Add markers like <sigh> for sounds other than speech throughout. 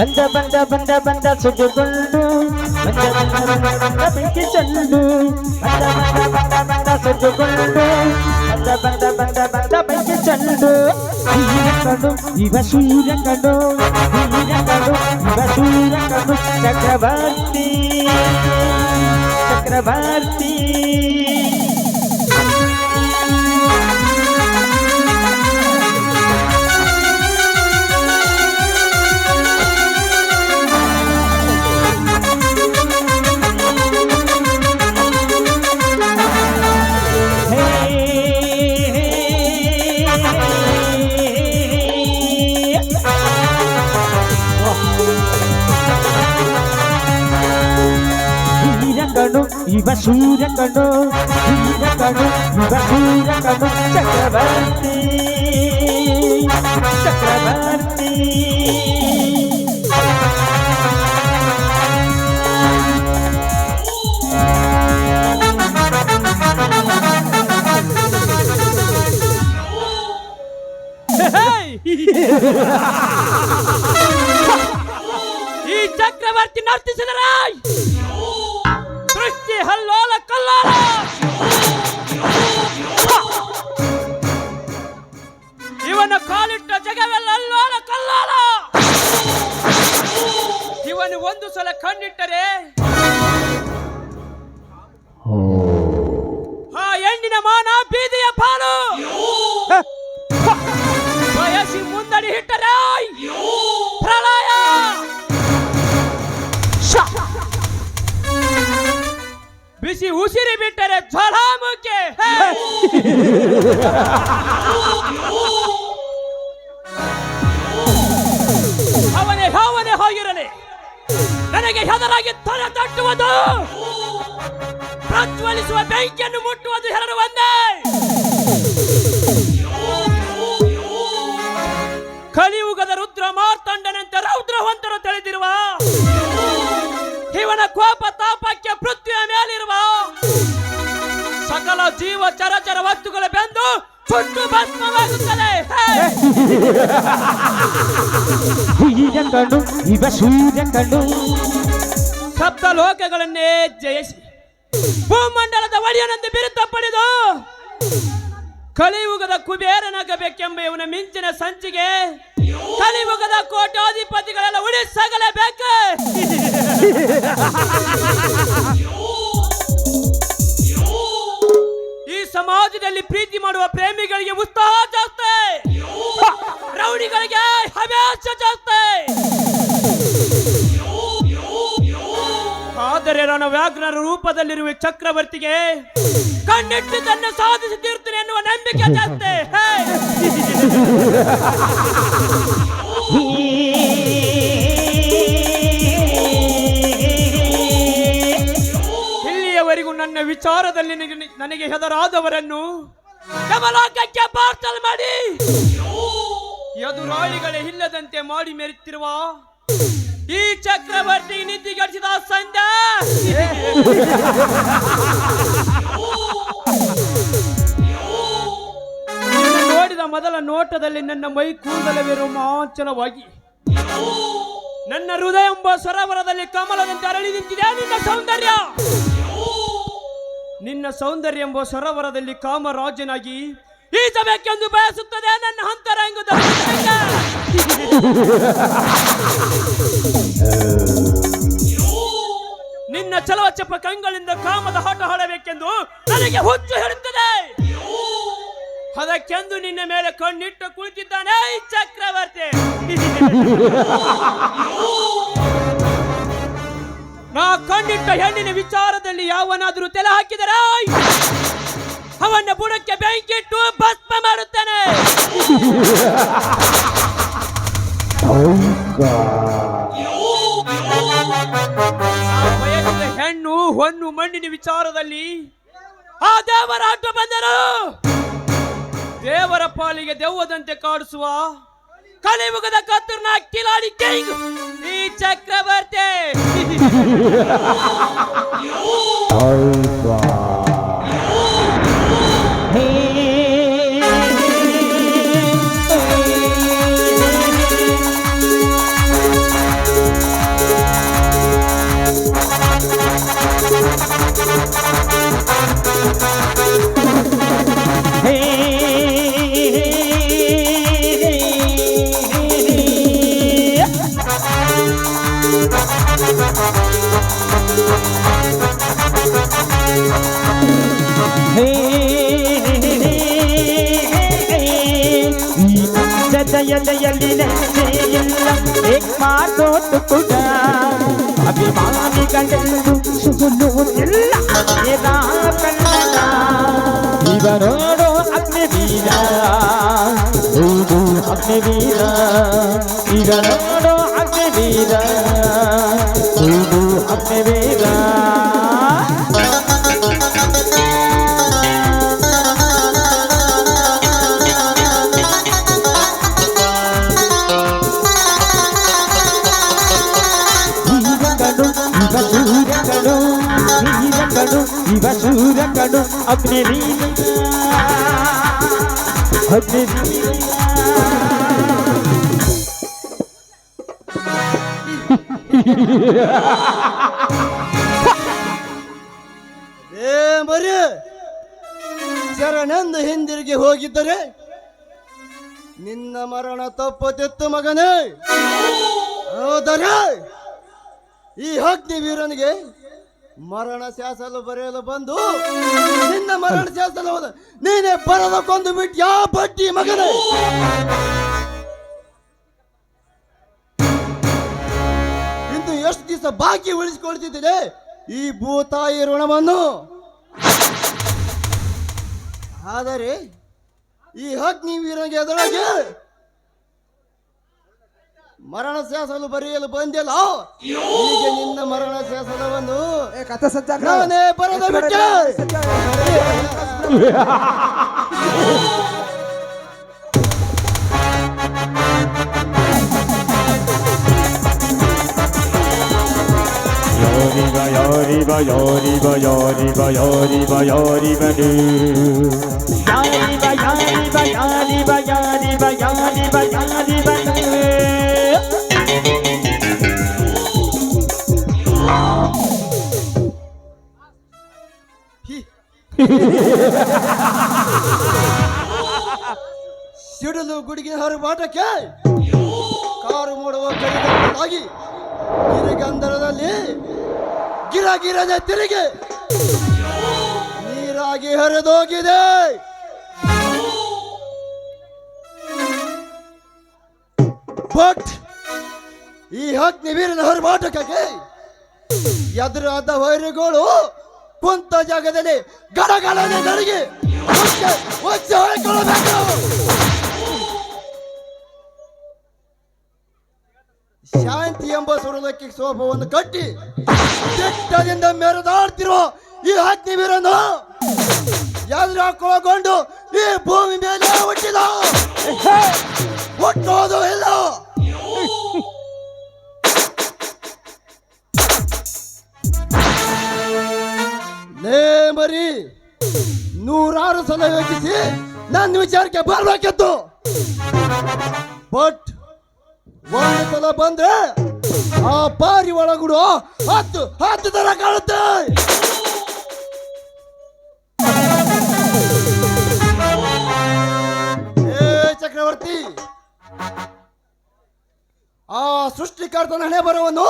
ಬಂದ ಬಂದ ಬಂದ ಬಂದ ಸುದ್ದುಕೊಂಡು ಬಂದ ಬಂದ ಬಂದ ಬಂದ ಬೆಂಕಿ ಚೆಂಡು ಬಂದ ಬಂದ ಬಂದ ಬಂದ ಸುದ್ದುಕೊಂಡು ಬಂದ ಬಂದ ಬಂದ ಬಂದ ಬೆಂಕಿ ಚೆಂಡು ಹೀರಕಡು ಇವ ಸೂರ್ಯಕಡು ಹೀರಕಡು ಇವ ಸೂರ್ಯಕಡು ಚಕ್ರವರ್ತಿ ಚಕ್ರವರ್ತಿ ಇವ ಸೂರ್ಯಕಡು ಹೀರಕಡು ಇವ ಸೂರ್ಯಕಡು ಚಕ್ರವರ್ತಿ ಚಕ್ರವರ್ತಿ ಈ ಚಕ್ರವರ್ತಿ ಅವನೇ ಯಾವನೇ ಹೋಗಿರಲಿ. ನನಗೆ ಹೆದರಾಗಿ ತಲೆ ತಟ್ಟುವುದು. ಪ್ರಜ್ವಲಿಸುವ ಬೆಂಕಿಯನ್ನು ಮುಟ್ಟುವುದು ಎರಡು ಒಂದೇ. ಹೀರಕಡು ಇವ ಸೂರ್ಯಕಡು ಸಪ್ತ ಲೋಕಗಳನ್ನೇ ಜಯಿಸಿ, ಭೂಮಂಡಲದ ಒಡೆಯನಂತೆ ಬಿರುತ್ತ ಪಡೆದು, ಕಲಿಯುಗದ ಕುಬೇರನಾಗಬೇಕೆಂಬ ಇವನ ಮಿಂಚಿನ ಸಂಚಿಗೆ ಕಲಿಯುಗದ ಕೋಟ್ಯಾಧಿಪತಿಗಳೆಲ್ಲ ಉಳಿಸಗಲೇಬೇಕು. ಈ ಸಮಾಜದಲ್ಲಿ ಪ್ರೀತಿ ಮಾಡುವ ಪ್ರೇಮಿಗಳಿಗೆ ಉತ್ಸಾಹ ಹವ್ಯಾಸ ಜಾಸ್ತಿ ಆದರೆ ನನ್ನ ವ್ಯಾಘ್ರರ ರೂಪದಲ್ಲಿರುವ ಚಕ್ರವರ್ತಿಗೆ ಕಣ್ಣಿಟ್ಟು ತನ್ನ ಸಾಧಿಸಿ ತೀರ್ತೀನಿ ಎನ್ನುವ ನಂಬಿಕೆ ಜಾಸ್ತಿ! ಇಲ್ಲಿಯವರೆಗೂ ನನ್ನ ವಿಚಾರದಲ್ಲಿ ನನಗೆ- ನನಗೆ ಹೆದರಾದವರನ್ನು ಕಮಲಾಕಕ್ಕೆ ಪಾರ್ಸಲ್ ಮಾಡಿ. ಎದುರಾಳಿಗಳೇ ಇಲ್ಲದಂತೆ ಮಾಡಿ ಮೆರೆತಿರುವ ಈ ಚಕ್ರವರ್ತಿ ನಿದ್ದಿಗಡಿಸಿದ ಸಂಧ್ಯಾ ನೋಡಿದ ಮೊದಲ ನೋಟದಲ್ಲಿ ನನ್ನ ಮೈ ಕೂದಲವೇ ರೋಮಾಂಚನವಾಗಿ ನನ್ನ ಹೃದಯ ಎಂಬ ಸರೋವರದಲ್ಲಿ ಕಮಲದಂತೆ ಅರಳಿ ನಿಂತಿದೆ ನಿನ್ನ ಸೌಂದರ್ಯ. ನಿನ್ನ ಸೌಂದರ್ಯ ಎಂಬ ಸರೋವರದಲ್ಲಿ ಕಾಮರಾಜನಾಗಿ ಈಜಬೇಕೆಂದು ಬಯಸುತ್ತದೆ ನನ್ನ ಅಂತರಂಗದ ನಿನ್ನ ಚಲವಚಪ ಕಂಗಳಿಂದ ಕಾಮದ ಹಾಟ ಹಾಡಬೇಕೆಂದು ನನಗೆ ಹುಚ್ಚು ಹೇಳುತ್ತದೆ. ಅದಕ್ಕೆಂದು ನಿನ್ನ ಮೇಲೆ ಕಣ್ಣಿಟ್ಟು ಕುಳಿತಿದ್ದಾನೆ ಈ ಚಕ್ರವರ್ತಿ. ನಾ ಕಣ್ಣಿಟ್ಟ ಹೆಣ್ಣಿನ ವಿಚಾರದಲ್ಲಿ ಯಾವನಾದರೂ ತಲೆ ಹಾಕಿದರೆ ಅವನ ಬುಡಕ್ಕೆ ಬೆಂಕಿಟ್ಟು ಕಾಡಿಸುವ ಕಲಿಯುಗದ ಕತ್ತರ್ನ ಕಿಲಾಡಿ ಕಿಂಗ್ ಈ ಚಕ್ರವರ್ತಿ. <laughs> ಏಕ್ ಮಾತೋಟು ಕೂಡ ಅಭಿಮಾನಿಗಳೆಂದು ಸುಗುಲುವುದಿಲ್ಲ ಏದಾ ಕನ್ನಡ ಇವ ನೋಡೋ ಅಗ್ನಿವೀರ ಹೌದು ಅಗ್ನಿವೀರ ಈಗ ಶರಣೆಂದು ಹಿಂದಿರುಗಿ ಹೋಗಿದ್ದರೆ ನಿನ್ನ ಮರಣ ತಪ್ಪತಿತ್ತು ಮಗನೇ. ಹೌದರೆ ಈ ಅಗ್ನಿ ವೀರನಿಗೆ ಮರಣ ಶಾಸಲು ಬರೆಯಲು ಬಂದು, ನಿನ್ನ ಮರಣ ಶಾಸಲು ಹೋದ. ನೀನೇ ಬರದ ಕೊಂದು ಬಿಟ್ಟು ಯಾವ ಬಟ್ಟಿ ಮಗನೇ? ಇಂದು ಎಷ್ಟು ದಿವಸ ಬಾಕಿ ಉಳಿಸಿಕೊಳ್ತಿದ್ದೆ ಈ ಭೂತಾಯಿ ಋಣವನ್ನು. ಆದರೆ, ಈ ಅಗ್ನಿ ವೀರನಿಗೆ ಎದುರಾಗಿ ಮರಣ ಶಾಸನ ಬರೆಯಲು ಬಂದಿಲ್ಲ ಈಗ ನಿನ್ನ ಮರಣ ಶಾಸನವನ್ನು ನಾನೇ ಬರೆದು ಬಿಟ್ಟೆ ಯೋರಿವ ಯೋರಿವ ಯೋರಿವ ಯೋರಿವ ಯೋರಿವ ಯೋರಿವ ಯಾರಿವ ಯಾರಿವ ಯಾರಿವ ಯಾರಿವ ಯಾರಿವ ಸಿಡಲು ಗುಡುಗಿನ ಹರಿಬಾಟಕ್ಕೆ ಕಾರು ಮಾಡುವ ಕೈಗಾಗಿ ಗಿರಿಗಂಧರದಲ್ಲಿ ಗಿರ ಗಿರದೆ ತಿರುಗಿ ನೀರಾಗಿ ಹರಿದೋಗಿದೆ. ಬಟ್ ಈ ಅಗ್ನಿ ವೀರನ ಹರಿಬಾಟಕ್ಕೆ ಎದುರಾದ ವೈರಿಗಳು ಕುಂತ ಜಾಗದಲ್ಲಿ ಗಡಗಡನೆ ನಡಿಗೆ ಶಾಂತಿ ಎಂಬ ಸುರದಕ್ಕೆ ಸೋಭವನ್ನು ಕಟ್ಟಿ ಕೆಟ್ಟದಿಂದ ಮೆರೆದಾಡ್ತಿರುವ ಈ ಅಗ್ನಿ ಬೀರನ್ನು ಎದುರು ಹಾಕೊಳ್ಳಕೊಂಡು ಈ ಭೂಮಿ ಮೇಲೆ ಹುಟ್ಟಿದ. ಹುಟ್ಟೋದು ಇಲ್ಲ. ಲೇ ಮರಿ, ನೂರಾರು ಸಲ ಯೋಚಿಸಿ ನನ್ನ ವಿಚಾರಕ್ಕೆ ಬರ್ಬೇಕಿತ್ತು. ಬಟ್ ಒಂದು ಸಲ ಬಂದ್ರೆ ಆ ಪಾರಿ ಒಳಗುಡು ಹತ್ತು ಹತ್ತು ತರ ಕಾಣುತ್ತೆ. ಚಕ್ರವರ್ತಿ, ಆ ಸೃಷ್ಟಿಕರ್ತನ ಹಣೆ ಬರವನ್ನು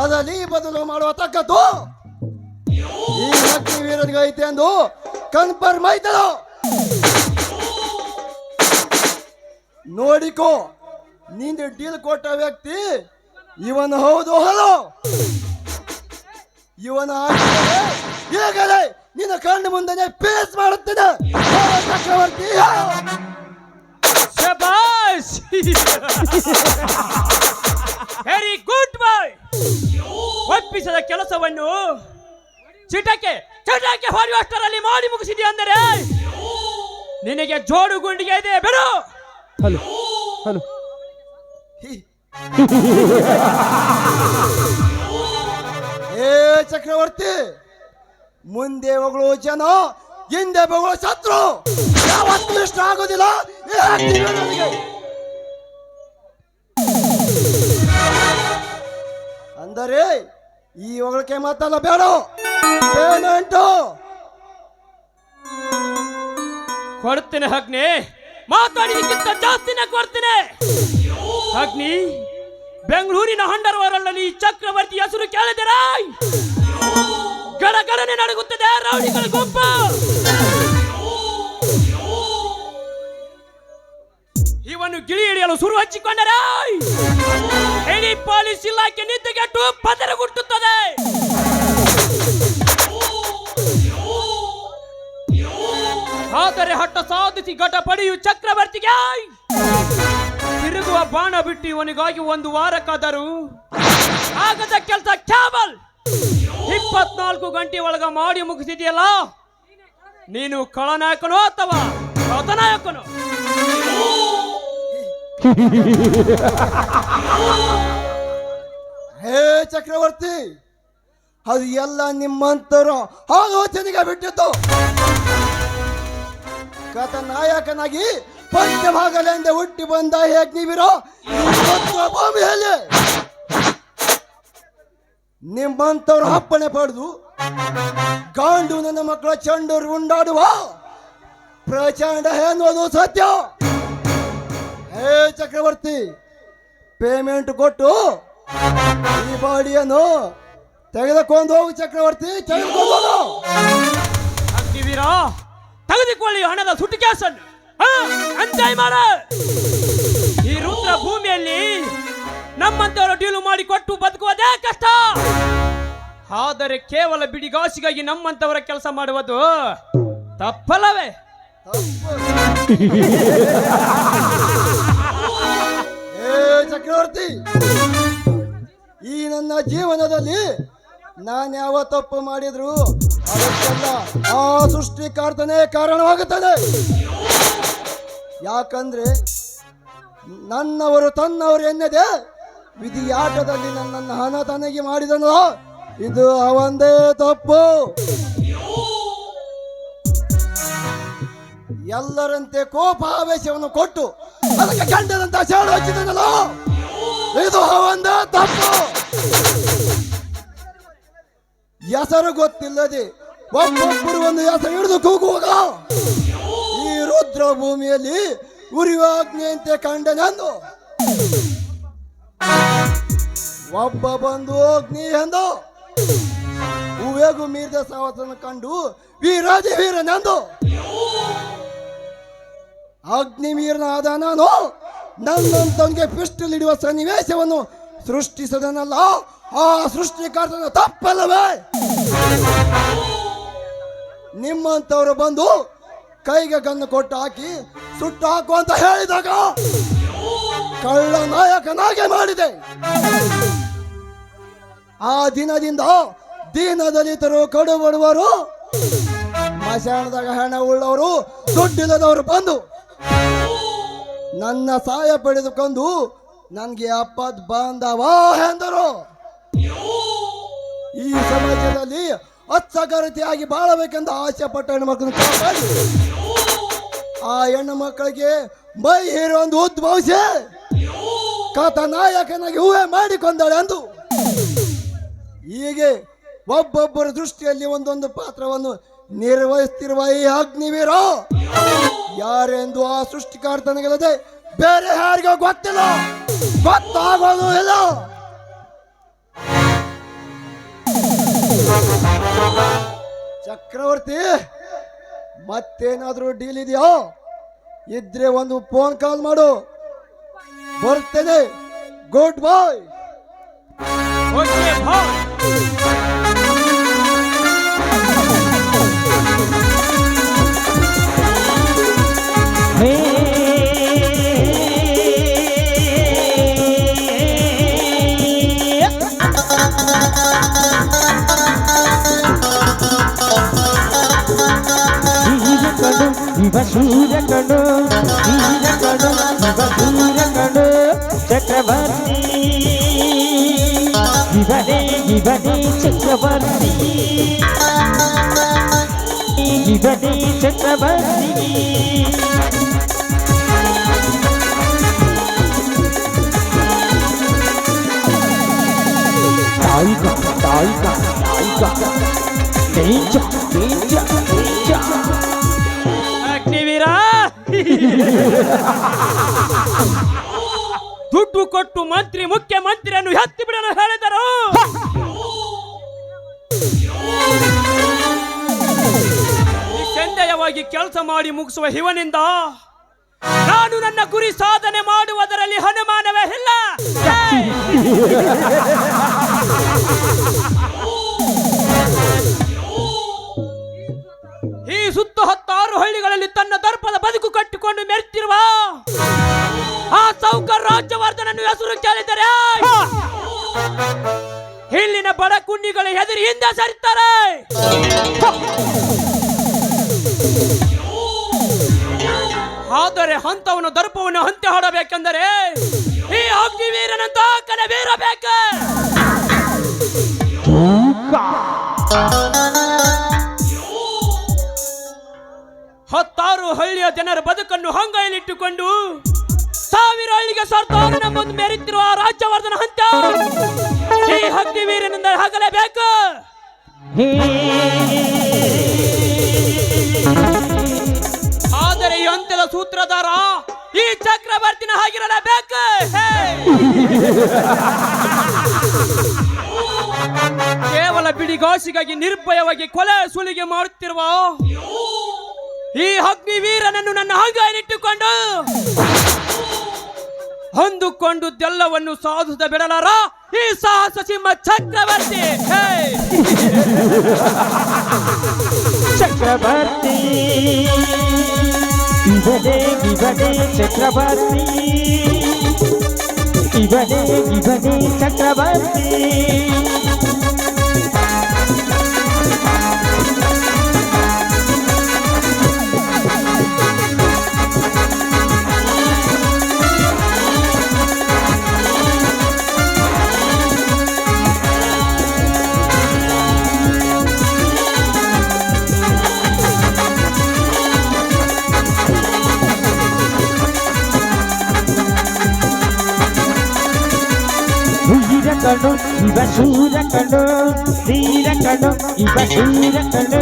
ಅದರಲ್ಲಿ ಬದಲು ಮಾಡುವ ತಕ್ಕದ್ದು ವೀರನಿಗೆ ಐತೆ ಕನ್ಫರ್ಮ್ ಆಯ್ತದ ನೋಡಿಕೋ ನೀನು ಡೀಲ್ ಕೊಟ್ಟ ವ್ಯಕ್ತಿ ಇವನು ಹೌದು ಹಲೋ. ಇವನ ಈಗಲೇ ನಿನ್ನ ಕಣ್ಣು ಮುಂದೆ ಪೇಸ್ ಮಾಡುತ್ತಿದೆ. ಚಕ್ರವರ್ತಿ. ಶಬಾಷ್! ವೆರಿ ಗುಡ್ ಬಾಯ್ ಒಪ್ಪಿಸದ ಕೆಲಸವನ್ನು ಚಿಟಕ್ಕೆ ಚಟಕ್ಕೆ ಹೊಡೆಯುವಷ್ಟರಲ್ಲಿ ಮಾಡಿ ಮುಗಿಸಿದೆಯಾ ಅಂದರೆ ನಿನಗೆ ಜೋಡು ಗುಂಡಿಗೆ ಇದೆ ಬಿಡು ಹಲೋ ಹಲೋ ಹಿ. ಏ ಚಕ್ರವರ್ತಿ ಮುಂದೆ ಹೊಗಳು ಜನ ಹಿಂದೆ ಬಗಳು ಶತ್ರು ಯಾವತ್ತೂ ಇಷ್ಟ ಆಗೋದಿಲ್ಲ. ಅಂದರೆ ಈ ಹೊಗಳಿಕೆ ಮಾತಲ್ಲ ಬೇಡ ಕೊಡ್ತೇನೆ ಅಗ್ನಿ ಮಾತಾಡಿದಕ್ಕಿಂತ ಜಾಸ್ತಿನೇ ಕೊಡ್ತೇನೆ. ಅಗ್ನಿ ಬೆಂಗಳೂರಿನ ಹಂಡರ್ವರಲ್ಲಿ ಈ ಚಕ್ರವರ್ತಿ ಹೆಸರು ಕೇಳಿದಿರಾ ಗಡಗಡನೆ ನಡುಗುತ್ತದೆ, ರೌಡಿಗಳ ಗುಂಪು. ಇವನು ಗಿಳಿ ಹಿಡಿಯಲು ಶುರು ಹಚ್ಚಿಕೊಂಡರೆ. ಇಡೀ ಪೊಲೀಸ್ ಇಲಾಖೆ ನಿದ್ದೆಗೆಟ್ಟು ಪದರಗುಟ್ಟುತ್ತದೆ ಆದರೆ ಹಟ್ಟ ಸಾಧಿಸಿ ಘಟ ಪಡೆಯು ಚಕ್ರವರ್ತಿಗೆ ತಿರುಗುವ ಬಾಣ ಬಿಟ್ಟು ಇವನಿಗಾಗಿ ಒಂದು ವಾರಕ್ಕಾದರೂ ಆಗದ ಕೆಲಸ ಕ್ಯಾಬಲ್ ಇಪ್ಪತ್ನಾಲ್ಕು ಗಂಟೆ ಒಳಗ ಮಾಡಿ ಮುಗಿಸಿದೆಯಲ್ಲ? ನೀನು ಕಳನಾಯಕನೋ ಅಥವಾ ಕಥನಾಯಕನೋ ಹೇ ಚಕ್ರವರ್ತಿ, ಅದು ಎಲ್ಲ ನಿಮ್ಮಂತರು ಆಲೋಚನೆಗೆ ಬಿಟ್ಟಿದ್ದು ಕಥ ನಾಯಕನಾಗಿ ಪಂಚಭಾಗಲೆಂದೇ ಹುಟ್ಟಿ ಬಂದ ಯಜ್ಞವೀರೋ ಭೂಮಿಯಲ್ಲಿ ನಿಮ್ಮಂತವ್ರು ಅಪ್ಪಣೆ ಪಡೆದು ಗಾಂಡು ನನ್ನ ಮಕ್ಕಳ ಚಂಡರು ಉಂಡಾಡುವ ಪ್ರಚಂಡ ಎನ್ನುವುದು ಸತ್ಯ. ಹೇ ಚಕ್ರವರ್ತಿ ಪೇಮೆಂಟ್ ಕೊಟ್ಟು ಈ ಬಾಡಿಯನ್ನು ತೆಗೆದುಕೊಂಡು ಹೋಗು ಚಕ್ರವರ್ತಿ ತೆಗೆದುಕೊಂಡು ತೆಗೆದುಕೊಳ್ಳಿ ಹಣದ ಸುಟ್ಟು ಕ್ಯಾಸನ್ನು ಅಂಜಾಯ್ ಮಾಡ ಈ ರುದ್ರ ಭೂಮಿಯಲ್ಲಿ ನಮ್ಮಂತವರು ಡೀಲು ಮಾಡಿ ಕೊಟ್ಟು ಬದುಕುವುದೇ ಕಷ್ಟ. ಆದರೆ ಕೇವಲ ಬಿಡಿಗಾಸಿಗಾಗಿ ನಮ್ಮಂತವರ ಕೆಲಸ ಮಾಡುವುದು ತಪ್ಪಲ್ಲವೇ? ಚಕ್ರವರ್ತಿ, ಈ ನನ್ನ ಜೀವನದಲ್ಲಿ ನಾನು ಯಾವ ತಪ್ಪು ಮಾಡಿದ್ರು? ಅದಕ್ಕೆಲ್ಲ ಆ ಸೃಷ್ಟಿಕರ್ತನೇ ಕಾರಣವಾಗುತ್ತದೆ. ಯಾಕಂದ್ರೆ ನನ್ನವರು ತನ್ನವರು ಎನ್ನದೆ ವಿಧಿಯಾಟದಲ್ಲಿ ನನ್ನನ್ನು ಹಣ ತನಗೆ ಮಾಡಿದನು. ಇದು ಅವಂದೇ ತಪ್ಪು. ಎಲ್ಲರಂತೆ ಕೋಪ ಆವೇಶವನ್ನು ಕೊಟ್ಟು ಅದಕ್ಕೆ ಗಂಡದಂತ ಸೇಳು ಹಚ್ಚಿದನಲ್ಲ. ಇದು ಅವಂದೇ ತಪ್ಪು. ಹೆಸರು ಗೊತ್ತಿಲ್ಲದೆ ಒಬ್ಬೊಬ್ಬರು ಒಂದು ಹೆಸರು ಹಿಡಿದು ಕೂಗುವಾಗ ಈ ರುದ್ರ ಭೂಮಿಯಲ್ಲಿ ಉರಿಯುವ ಅಗ್ನಿಯಂತೆ ಕಂಡನೆಂದು ಒಬ್ಬ ಬಂದು ಅಗ್ನಿ ಎಂದು ಹೂವೆಗೂ ಮೀರಿದ ಸಾವತನ ಕಂಡು ವೀರಾಜ ವೀರನೆಂದು ಅಗ್ನಿ ವೀರನಾದ ನಾನು ನನ್ನಂತವನಿಗೆ ಪಿಸ್ಟಲ್ ಇಡುವ ಸನ್ನಿವೇಶವನ್ನು ಸೃಷ್ಟಿಸದನಲ್ಲ. ಆ ಸೃಷ್ಟಿಕರ್ತನ ತಪ್ಪಲ್ಲವೇ? ನಿಮ್ಮಂತವರು ಬಂದು ಕೈಗೆ ಗನ್ನು ಕೊಟ್ಟು ಹಾಕಿ ಸುಟ್ಟು ಹಾಕು ಅಂತ ಹೇಳಿದಾಗ ಕಳ್ಳ ನಾಯಕನಾಗೆ ಮಾಡಿದೆ. ಆ ದಿನದಿಂದ ದೀನ ದಲಿತರು ಕಡು ಬಡವರು ಮಶಾಣದಾಗ ಹಣ ಉಳ್ಳವರು, ದುಡ್ಡಿಲ್ಲದವರು ಬಂದು ನನ್ನ ಸಹಾಯ ಪಡೆದುಕೊಂಡು ನನಗೆ ಅಪ್ಪದ್ ಬಾಂಧವ ಎಂದರು. ಈ ಸಮಾಜದಲ್ಲಿ ಅಚ್ಚಗರತಿಯಾಗಿ ಬಾಳಬೇಕೆಂದು ಆಸೆ ಪಟ್ಟ ಹೆಣ್ಣು ಕಾಪಾಡಿ. ಆ ಹೆಣ್ಣು ಮಕ್ಕಳಿಗೆ ಮೈ ಹೀರೋ ಒಂದು ಉದ್ಭವಿಸಿ ಕಥ ನಾಯಕನಾಗಿ ಹೂವೆ ಮಾಡಿಕೊಂಡಾಳೆ ಅಂದು. ಹೀಗೆ ಒಬ್ಬೊಬ್ಬರ ದೃಷ್ಟಿಯಲ್ಲಿ ಒಂದೊಂದು ಪಾತ್ರವನ್ನು ನಿರ್ವಹಿಸ್ತಿರುವ ಈ ಅಗ್ನಿವೀರ ಯಾರೆಂದು ಆ ಸೃಷ್ಟಿಕಾರ್ತನಗಿಲ್ಲದೆ ಬೇರೆ ಯಾರಿಗೂ ಗೊತ್ತಿಲ್ಲ. ಗೊತ್ತಾಗೋದು ಇಲ್ಲ. ಚಕ್ರವರ್ತಿ ಮತ್ತೇನಾದ್ರೂ ಡೀಲ್ ಇದೆಯೋ? ಇದ್ರೆ ಒಂದು ಫೋನ್ ಕಾಲ್ ಮಾಡು. ಬರ್ತೇನೆ. ಗುಡ್ ಬಾಯ್ ಇವನೇ ಇವನೇ ಚಕ್ರವರ್ತಿ ಇವನೇ ಚಕ್ರವರ್ತಿ ತಾಯಿಗ ತಾಯಿಗ ತಾಯಿಗ ಡೇಂಜ ಡೇಂಜ ಡೇಂಜ ಕೆಲಸ ಮಾಡಿ ಮುಗಿಸುವ ಹಿವನಿಂದ ನಾನು ನನ್ನ ಗುರಿ ಸಾಧನೆ ಮಾಡುವುದರಲ್ಲಿ ಹನುಮಾನವೇ ಇಲ್ಲ. <laughs> ಈ ಸುತ್ತ ಹತ್ತಾರು ಹಳ್ಳಿಗಳಲ್ಲಿ ತನ್ನ ದರ್ಪದ ಬದುಕು ಕಟ್ಟಿಕೊಂಡು ಮೆರೆತಿರುವ ಆ ಸೌಕರ್ ರಾಜ್ಯವರ್ಧನನ್ನು ಹೆಸರು ಕೇಳಿದರೆ <laughs> ಇಲ್ಲಿನ ಬಡ ಕುಂಡಿಗಳ ಹೆದರಿ ಹಿಂದೆ ಸರಿತಾರೆ. <laughs> ಹಂತೆ ಹಾಡಬೇಕೆಂದರೆ ಈ ಅಗ್ನಿವೀರನಂತ ಕನವೀರಬೇಕು ಹತ್ತಾರು ಹಳ್ಳಿಯ ಜನರ ಬದುಕನ್ನು ಹಂಗೈಲಿಟ್ಟುಕೊಂಡು ಸಾವಿರ ಹಳ್ಳಿಗೆ ಸರ್ದಾರ ಮುಂದೆ ಮೆರೆತಿರುವ ರಾಜ್ಯವರ್ಧನ ಹಂತ ಈ ಅಗ್ನಿವೀರನಿಂದ ಹಗಲೇಬೇಕು ಆದರೆ ಅಂತ್ಯದ ಸೂತ್ರಧಾರ ಈ ಚಕ್ರವರ್ತಿನ ಹಾಗಿರಲೇಬೇಕು ಹೇ! ಕೇವಲ ಬಿಡಿಗಾಸಿಗಾಗಿ ನಿರ್ಭಯವಾಗಿ ಕೊಲೆ ಸುಲಿಗೆ ಮಾಡುತ್ತಿರುವ ಈ ಅಗ್ನಿವೀರನನ್ನು ನನ್ನ ಹಂಗಾಯಲ್ಲಿಟ್ಟುಕೊಂಡು ಹೊಂದುಕೊಂಡುದೆಲ್ಲವನ್ನು ಸಾಧಿಸದ ಬಿಡಲಾರ ಈ ಸಾಹಸ ಸಿಂಹ ಚಕ್ರವರ್ತಿ! ಚಕ್ರವರ್ತಿ ಇವನೇ ಇವನೇ ಚಕ್ರವರ್ತಿ ಇವನೇ ಇವನೇ ಚಕ್ರವರ್ತಿ ಇವ ಶೂರ ಕಣು ಧೀರ ಕಣು ಇವ ಶೂರ ಕಣು